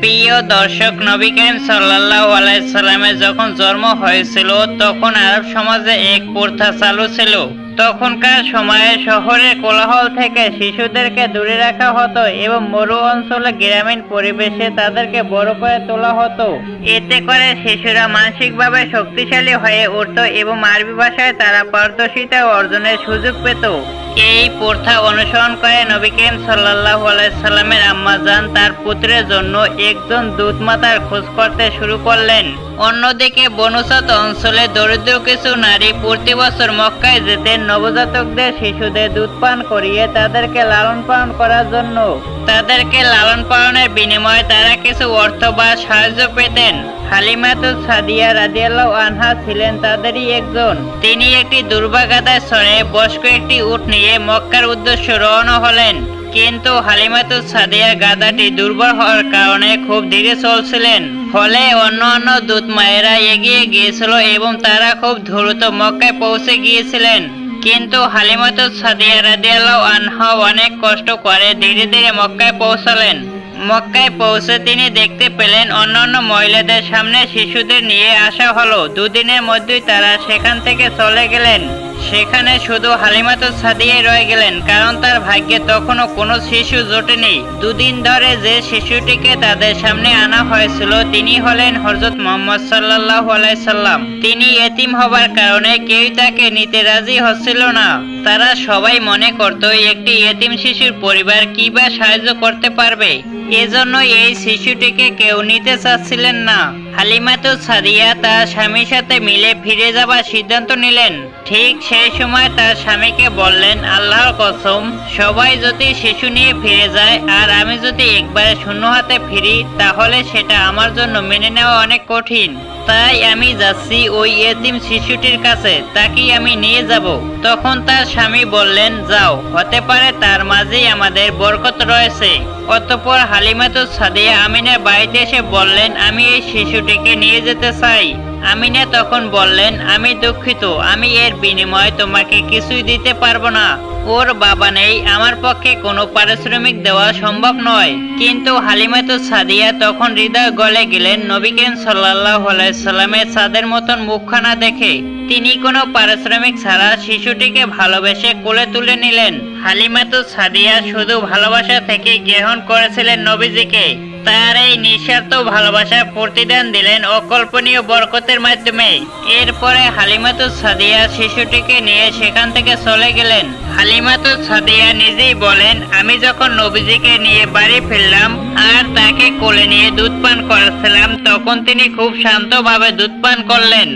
প্রিয় দর্শক, নবী করিম সাল্লাল্লাহু আলাইহি সাল্লামের যখন জন্ম হয়েছিল, তখন আরব সমাজে এক প্রথা চালু ছিল। তখনকার সময়ে শহরের কোলাহল থেকে শিশুদেরকে দূরে রাখা হতো এবং মরু অঞ্চলে গ্রামীণ পরিবেশে তাদেরকে বড় করে তোলা হতো। এতে করে শিশুরা মানসিকভাবে শক্তিশালী হয়ে উঠত এবং আরবি ভাষায় তারা পারদর্শিতা অর্জনের সুযোগ পেত। এই প্রথা অনুসরণ করে নবী করিম সাল্লাল্লাহু আলাইহি সাল্লামের আম্মা জান তার পুত্রের জন্য একজন দুধমাতার খোঁজ করতে শুরু করলেন। অন্যদিকে বনসাত অঞ্চলে দরিদ্র কিছু নারী প্রতি বছর মক্কায় যেতেন নবজাতকদের শিশুদের দুধ পান করিয়ে তাদেরকে লালন পালন করার জন্য। তাদেরকে লালন পালনের বিনিময়ে তারা কিছু অর্থ বা সাহায্য পেতেন। হালিমাতুল সাদিয়া রাদিয়াল্লাহ আনহা ছিলেন তাদেরই একজন। তিনি একটি দুর্বাগাদায় সরে বয়স্ক একটি উট নিয়ে মক্কার উদ্দেশ্যে রওনা হলেন। কিন্তু হালিমাতুল সাদিয়া গাদাটি দুর্বল হওয়ার কারণে খুব ধীরে চলছিলেন। ফলে অন্য অন্য দূত মায়েরা এগিয়ে গিয়েছিল এবং তারা খুব দ্রুত মক্কায় পৌঁছে গিয়েছিলেন। কিন্তু হালিমাতুল সাদিয়া রাদিয়াল্লাহু আনহা অনেক কষ্ট করে ধীরে ধীরে মক্কায় পৌঁছালেন। মক্কায় পৌঁছে তিনি দেখতে পেলেন অন্যান্য মহিলাদের সামনে শিশুদের নিয়ে আসা হলো। দুদিনের মধ্যেই তারা সেখান থেকে চলে গেলেন। সেখানে শুধু হালিমাতুল সাদিয়াই রয়ে গেলেন, কারণ তার ভাগ্যে তখনও কোনো শিশু জোটেনি। দুদিন ধরে যে শিশুটিকে তাদের সামনে আনা হয়েছিল, তিনি হলেন হজরত মোহাম্মদ সাল্লাহ আলাইসাল্লাম তিনি এতিম হবার কারণে কেউ তাকে নিতে রাজি হচ্ছিল না। তারা সবাই মনে করত, একটি এতিম শিশুর পরিবার কি বা সাহায্য করতে পারবে? এজন্য এই শিশুটিকে কেউ নিতে চাচ্ছিলেন না। হালিমাতু সাদিয়া তার স্বামীর সাথে মিলে ফিরে যাবার সিদ্ধান্ত নিলেন। ঠিক সেই সময় তার স্বামীকে বললেন, আল্লাহর কসম, সবাই যদি শিশু নিয়ে ফিরে যায় আর আমি যদি একবারে শূন্য হাতে ফিরি, তাহলে সেটা আমার জন্য মেনে নেওয়া অনেক কঠিন। তাই আমি যাচ্ছি ওই এতিম শিশুটির কাছে তাকে আমি নিয়ে যাব। তখন তার স্বামী বললেন, যাও। হতে পারে তার মাঝেই আমাদের বরকত রয়েছে। অতপর হালিমাতু সাদিয়া আমিনের বাড়িতে এসে বললেন, আমি এই শিশুটিকে নিয়ে যেতে চাই। আমিনা তখন বললেন, আমি দুঃখিত, আমি এর বিনিময়ে তোমাকে কিছুই দিতে পারব না। ওর বাবা নেই, আমার পক্ষে কোনো পারিশ্রমিক দেওয়া সম্ভব নয়। কিন্তু হালিমাতুল সাদিয়া তখন হৃদয় গলে গেলেন নবী করিম সাল্লাহ সাল্লামের চাঁদের মতন মুখখানা দেখে। তিনি কোনো পারিশ্রমিক ছাড়া শিশুটিকে ভালোবেসে কোলে তুলে নিলেন। হালিমাতুল সাদিয়া শুধু ভালোবাসা থেকে গ্রহণ করেছিলেন নবীজিকে। তার এই নিঃস্বার্থ ভালোবাসা প্রতিদান দিলেন অকল্পনীয় বরকতের মাধ্যমে। এরপরে হালিমাতুল সাদিয়া শিশুটিকে নিয়ে সেখান থেকে চলে গেলেন। হালিমাতুল সাদিয়া নিজেই বলেন, আমি যখন নবীজিকে নিয়ে বাড়ি ফিরলাম আর তাকে কোলে নিয়ে দুধ পান করাচ্ছিলাম, তখন তিনি খুব শান্তভাবে দুধ পান করলেন।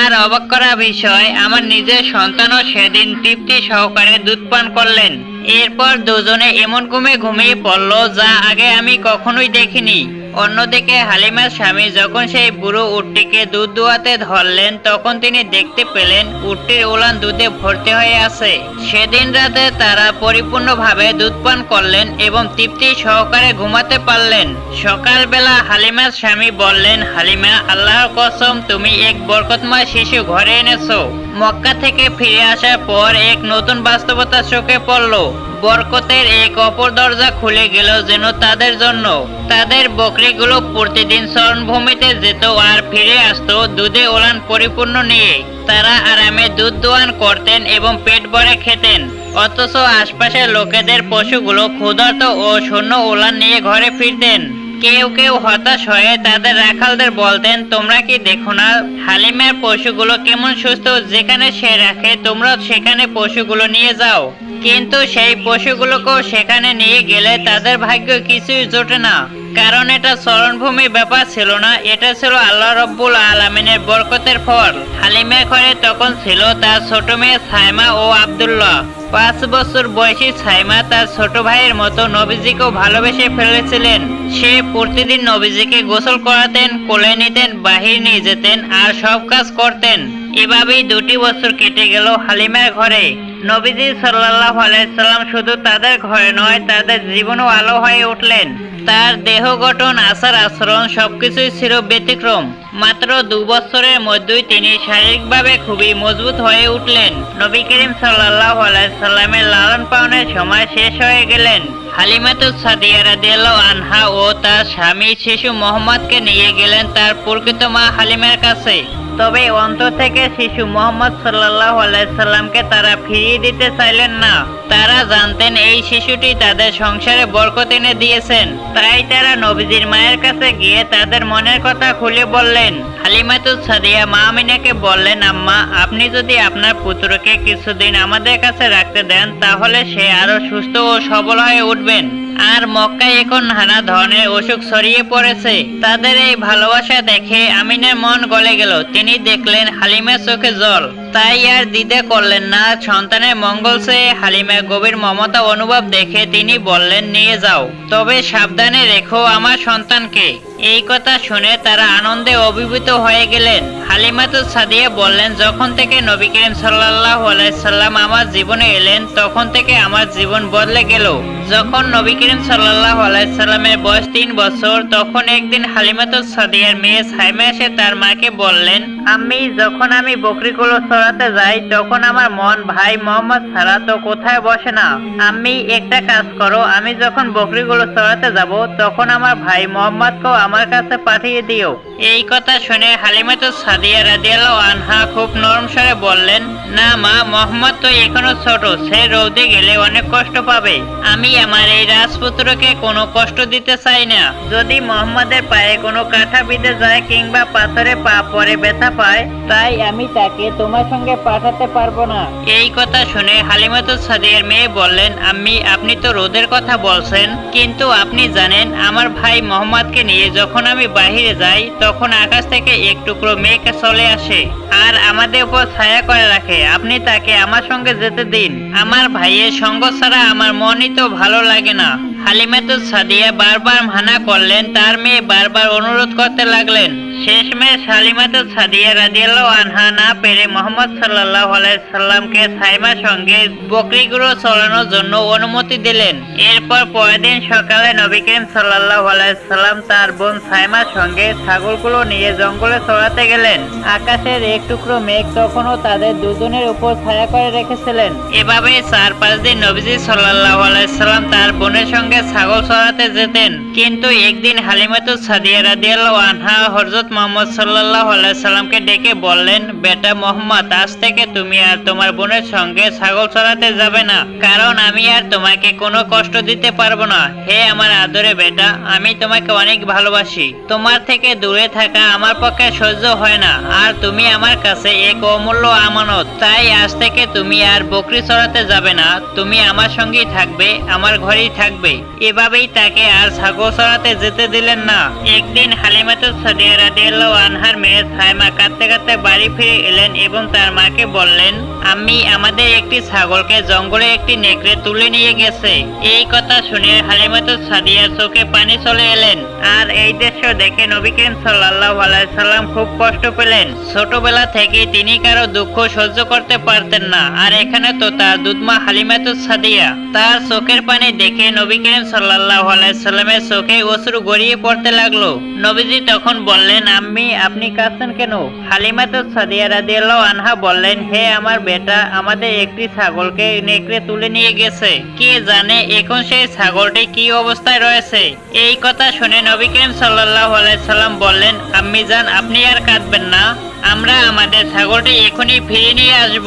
আর অবাক করা বিষয়, আমার নিজের সন্তানও সেদিন তৃপ্তি সহকারে দুধ পান করলেন। এরপর দুজনে এমন ঘুমে ঘুমিয়ে পড়ল যা আগে আমি কখনোই দেখিনি। অন্যদিকে হালিমার স্বামী যখন সেই বুড়ো উটটিকে দুধ দোয়াতে ধরলেন, তখন তিনি দেখতে পেলেন উটটির উলান দুধে ভর্তি হয়ে আছে। সেদিন রাতে তারা পরিপূর্ণভাবে দুধ পান করলেন এবং তৃপ্তি সহকারে ঘুমাতে পারলেন। সকালবেলা হালিমার স্বামী বললেন, হালিমা, আল্লাহর কসম, তুমি এক বরকতময় শিশু ঘরে এনেছো। মক্কা থেকে ফিরে আসার পর এক নতুন বাস্তবতা চোখে পড়ল। বরকতের এক অপর দরজা খুলে গেল যেন তাদের জন্য। তাদের বকরিগুলো প্রতিদিন শরণভূমিতে যেত আর ফিরে আসতো দুধে ওলান পরিপূর্ণ নিয়ে। তারা আরামে দুধ দোয়ান করতেন এবং পেট ভরে খেতেন। অথচ আশপাশের লোকেদের পশুগুলো ক্ষুধার্ত ও শূন্য ওলান নিয়ে ঘরে ফিরতেন। কেউ কেউ হতাশ হয়ে তাদের রাখালদের বলতেন, তোমরা কি দেখো না, হালিমের পশুগুলো কেমন সুস্থ? যেখানে সে রাখে, তোমরা সেখানে পশুগুলো নিয়ে যাও। কিন্তু সেই পশুগুলোকেও সেখানে নিয়ে গেলে তাদের ভাগ্য কিছুই জোটে না। কারণ এটা চরণভূমি ব্যাপার ছিল না, এটা ছিল আল্লাহ রব্বুল আলমিনের বরকতের ফল। হালিমের ঘরে তখন ছিল তার ছোট মেয়ে সাইমা ও আব্দুল্লাহ। পাঁচ বছর বয়সী সাইমা তার ছোট ভাইয়ের মতো নবীজিকেও ভালোবেসে ফেলেছিলেন। সে প্রতিদিন নবীজিকে গোসল করাতেন, কোলে নিতেন, বাহির নিয়ে যেতেন আর সব কাজ করতেন। এভাবেই দুটি বছর কেটে গেল হালিমার ঘরে। নবীজি সাল্লাহ আলাইসাল্লাম শুধু তাদের ঘরে নয়, তাদের জীবনও আলো হয়ে উঠলেন। তার দেহ গঠন, আচার, আচরণ সবকিছুই ছিল ব্যতিক্রম। মাত্র দু বছরের মধ্যেই তিনি শারীরিকভাবে খুবই মজবুত হয়ে উঠলেন। নবী করিম সাল্লাহ আলাইসাল্লামের লালন পালনের সময় শেষ হয়ে গেলেন। হালিমাতু সাদিয়া রাদিয়াল্লাহু আনহা ও তার স্বামী শিশু মোহাম্মদকে নিয়ে গেলেন তার প্রকৃত মা হালিমার কাছে। তবে অন্তর থেকে শিশু মোহাম্মদ সাল্লাল্লাহু আলাইসাল্লামকে তারা ফিরিয়ে দিতে চাইলেন না। তারা জানতেন এই শিশুটি তাদের সংসারে বরকত এনে দিয়েছেন। তাই তারা নবীজির মায়ের কাছে গিয়ে তাদের মনের কথা খুলে বললেন। হালিমাতু সাদিয়া মা আমিনাকে বললেন, আম্মা, আপনি যদি আপনার পুত্রকে কিছুদিন আমাদের কাছে রাখতে দেন, তাহলে সে আরও সুস্থ ও সবল হয়ে উঠবেন। আর মক্কায় এখন নানা ধরনের অসুখ ছড়িয়ে পড়েছে। তাদের এই ভালোবাসা দেখে আমিনের মন গলে গেল। তিনি দেখলেন হালিমের চোখে জল। তাই আর দ্বিধা করলেন না। সন্তানের মঙ্গল চেয়ে হালিমার গভীর মমতা অনুভব দেখে তিনি বললেন, নিয়ে যাও। তবে সাবধানে রেখো আমার সন্তানকে। এই কথা শুনে তারা আনন্দে অভিভূত হয়ে গেলেন। হালিমাতু সাদিয়া বললেন, যখন থেকে নবী করিম আলাইহি সাল্লাম আমার জীবনে এলেন, তখন থেকে আমার জীবন বদলে গেল। যখন নবী করিম সাল্লাল্লাহু আলাইহি সাল্লামের বয়স তিন বছর, তখন একদিন হালিমাতু সাদিয়ার মেয়ে সাইমা এসে তার মাকে বললেন আমি যখন আমি বকরিগুলো চড়াতে যাই, তখন আমার মন, ভাই মোহাম্মদ ছাড়া তো কোথায় বসে না? আমি একটা কাজ করো, আমি যখন বকরিগুলো চড়াতে যাব, তখন আমার ভাই মোহাম্মদকেও আমার কাছে পাঠিয়ে দিও। এই কথা শুনে হালিমাতু সাদিয়া রাদিয়াল্লাহু আনহা খুব নরম স্বরে বললেন, না মা, মোহাম্মদ তো এখনও ছোট, সে রোদে গেলে অনেক কষ্ট পাবে। আমি আমার এই রাজপুত্রকে কোনো কষ্ট দিতে চাই না। যদি মোহাম্মদের পায়ে কোনো কাঁটা বিঁধে যায় কিংবা পাথরে পা পরে ব্যথা পায়, তাই আমি তাকে তোমার সঙ্গে পাঠাতে পারব না। এই কথা শুনে হালিমাতু সাদিয়ার মেয়ে বললেন, আম্মি, আপনি তো রোদের কথা বলছেন। কিন্তু আপনি জানেন, আমার ভাই মোহাম্মদকে নিয়ে যখন আমি বাহিরে যাই, তখন আকাশ থেকে এক টুকরো মেঘ চলে আসে আর আমাদের উপর ছায়া করে রাখে। আপনি তাকে আমার সঙ্গে যেতে দিন। আমার ভাইয়ের সঙ্গ ছাড়া আমার মনই তো ভালো লাগে না। হালিমাতু সাদিয়া বারবার মানা করলেন, তার মেয়ে বারবার অনুরোধ করতে লাগলেন। শেষমেশ হালিমাতু সাদিয়া রাদিয়াল্লাহু আনহা না পেরে মোহাম্মদ আলাইহি সাল্লামকে সাইমার সঙ্গে বকরিগুলো চড়ানোর জন্য অনুমতি দিলেন। এরপর পরের দিন সকালে নবী করিম আলাইহি সাল্লাম তার বোন সাইমার সঙ্গে ছাগলগুলো নিয়ে জঙ্গলে চড়াতে গেলেন। আকাশের এক টুকরো মেঘ তখনও তাদের দুজনের উপর ছায়া করে রেখেছিলেন। এভাবে চার পাঁচ দিন নবীজি আলাইহি সাল্লাম তার বোনের সঙ্গে ছাগল চড়াতে যেতেন। কিন্তু একদিন হালিমাতু সাদিয়া রাদিয়াল্লাহু আনহা হযরত মুহাম্মদ আলাইহি সাল্লামকে ডেকে বললেন, বেটা মোহাম্মদ, আজ থেকে তুমি আর তোমার বোনের সঙ্গে ছাগল চড়াতে যাবে না। কারণ আমি আর তোমাকে কোনো কষ্ট দিতে পারব না। হে আমার আদরে বেটা, আমি তোমাকে অনেক ভালোবাসি। তোমার থেকে দূরে থাকা আমার পক্ষে সহ্য হয় না। আর তুমি আমার কাছে এক অমূল্য আমানত। তাই আজ থেকে তুমি আর বকরি চড়াতে যাবে না। তুমি আমার সঙ্গেই থাকবে, আমার ঘরেই থাকবে। এভাবেই তাকে আর ছাগল চড়াতে যেতে দিলেন না। একদিন হালিমাতু সাদিয়া রাদিয়াল্লাহু আনহার মেয়ে সাইমা কাঁদতে কাঁদতে বাড়ি ফিরে এলেন এবং তার মাকে বললেন, আমি আমাদের একটি ছাগলকে জঙ্গলে একটি নেকড়ে তুলে নিয়ে গেছে। এই কথা শুনে হালিমাতু সাদিয়ার চোখে পানি চলে এলেন। আর এই দৃশ্য দেখে নবী করিম সাল্লাল্লাহু আলাইহি সাল্লাম খুব কষ্ট পেলেন। ছোটবেলা থেকে তিনি কারও দুঃখ সহ্য করতে পারতেন না। আর এখানে তো তার দুধমা হালিমাতু সাদিয়া। তার চোখের পানি দেখে নবী করিম সাল্লাল্লাহু আলাইহি সাল্লামের চোখে অশ্রু গড়িয়ে পড়তে লাগল। নবীজি তখন বললেন আম্মি, আপনি কাঁদছেন কেন? হালিমাতু সাদিয়া রাদিয়াল্লাহু আনহা বললেন, হে আমার বেটা, আমাদের একটি ছাগলকে নেকড়ে তুলে নিয়ে গেছে। কে জানে এখন সেই ছাগলটি কি অবস্থায় রয়েছে? এই কথা শুনে নবী করিম সাল্লাহ আলাইহি সাল্লাম বললেন, আম্মি যান আপনি আর কাঁদবেন না। আমরা আমাদের ছাগলটি এখনই ফিরে নিয়ে আসব।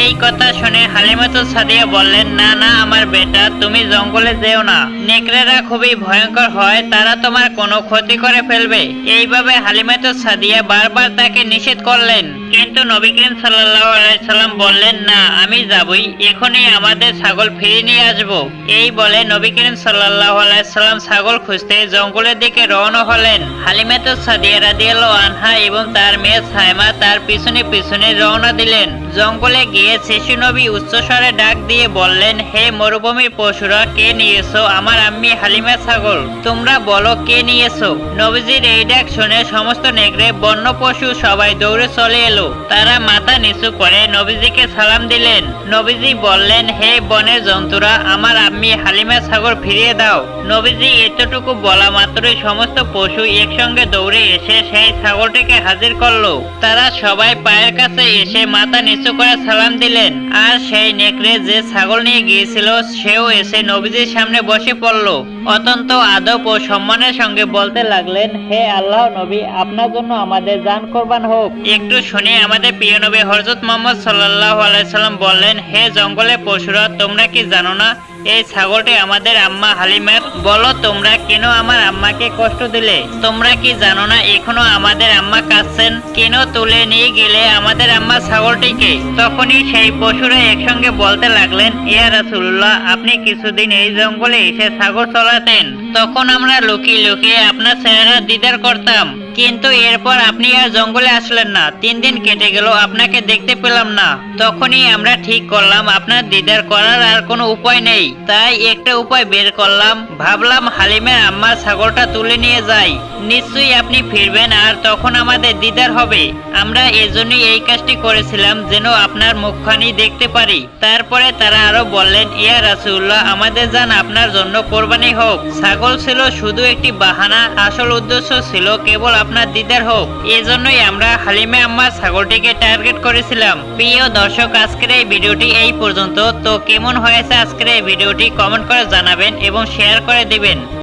এই কথা শুনে হালিমাতু সাদিয়া বললেন, না না, আমার বেটা, তুমি জঙ্গলে যেও না। নেকড়েরা খুবই ভয়ঙ্কর হয়, তারা তোমার কোনো ক্ষতি করে ফেলবে। এইভাবে হালিমাতু সাদিয়া বারবার তাকে নিষেধ করলেন। কিন্তু নবী করিম সাল্লাম বললেন, না, আমি যাবই, এখনই আমাদের ছাগল ফিরে নিয়ে আসব। এই বলে নবী করিম সাল্লাল্লাহু আলাইহি সাল্লাম ছাগল খুঁজতে জঙ্গলের দিকে রওনা হলেন। হালিমাতু সাদিয়া রাদিয়াল্লাহু আনহা এবং তার মেয়ে সাইমা তার পিছনে পিছনে রওনা দিলেন। জঙ্গলে গিয়ে শিশু নবী উচ্চস্বরে ডাক দিয়ে বললেন, হে মরুভূমির পশুরা, কে নিয়েছো? আমার আম্মি হালিমা ছাগল। তোমরা বলো, কে নিয়েছো? নবীজির এই ডাক শুনে সমস্ত নেগড়ে বন্য পশু সবাই দৌড়ে চলে এলো। তারা মাথা নিচু করে নবীজিকে সালাম দিলেন। নবীজি বললেন, হে বনের জন্তুরা, আমার আম্মি হালিমা ছাগল ফিরিয়ে দাও। নবীজি এতটুকু বলা মাত্রই সমস্ত পশু একসঙ্গে দৌড়ে এসে সেই ছাগলটিকে হাজির করল। তারা সবাই পায়ের কাছে এসে মাথা নিচু নিচু করে সালাম দিলেন। আর সেই নেকড়ে যে ছাগল নিয়ে গিয়েছিল, সেও এসে নবীজির সামনে বসে পড়ল। অত্যন্ত আদব ও সম্মানের সঙ্গে বলতে লাগলেন, হে আল্লাহ নবী, আপনার জন্য আমাদের জান কোরবান হোক। একটু শুনে আমাদের প্রিয় নবী হযরত মোহাম্মদ সাল্লাল্লাহু আলাইহি সাল্লাম বললেন, হে জঙ্গলে পশুরা, তোমরা কি জানো না, এই ছাগলটি আমাদের আম্মা হালিমার বলো, তোমরা কেন আমার আম্মাকে কষ্ট দিলে? তোমরা কি জানো না, এখনও আমাদের আম্মা কাঁদছেন? কেন তুলে নিয়ে গেলে আমাদের আম্মা ছাগলটিকে? তখনই সেই পশুরা একসঙ্গে বলতে লাগলেন, ইয়া রাসুল্লাহ আপনি কিছুদিন এই জঙ্গলে এসে ছাগল চলাতেন। তখন আমরা লুকিয়ে লুকিয়ে আপনার চেহারা দিদার করতাম। কিন্তু এরপর আপনি আর জঙ্গলে আসলেন না। তিন দিন কেটে গেল, আপনাকে দেখতে পেলাম না। তখনই আমরা ঠিক করলাম, আপনার দিদার করার আর কোনো উপায় নেই। তাই একটা উপায় বের করলাম। ভাবলাম হালিমের আম্মার ছাগলটা তুলে নিয়ে যাই। নিশ্চয়ই আপনি ফিরবেন আর তখন আমাদের দিদার হবে। আমরা এজন্যই এই কাজটি করেছিলাম, যেন আপনার মুখখানি দেখতে পারি। তারপরে তারা আরও বললেন, ইয়া রাসুল্লাহ আমাদের জান আপনার জন্য কোরবানি হোক। ছাগল ছিল, শুধু একটি বাহানা। আসল উদ্দেশ্য ছিল কেবল আপনার দিদার হোক। এজন্যই আমরা হালিমে আম্মা ছাগলটিকে টার্গেট করেছিলাম। প্রিয় দর্শক, আজকের এই ভিডিওটি এই পর্যন্ত। তো কেমন হয়েছে আজকের এই ভিডিওটি কমেন্ট করে জানাবেন এবং শেয়ার করে দিবেন।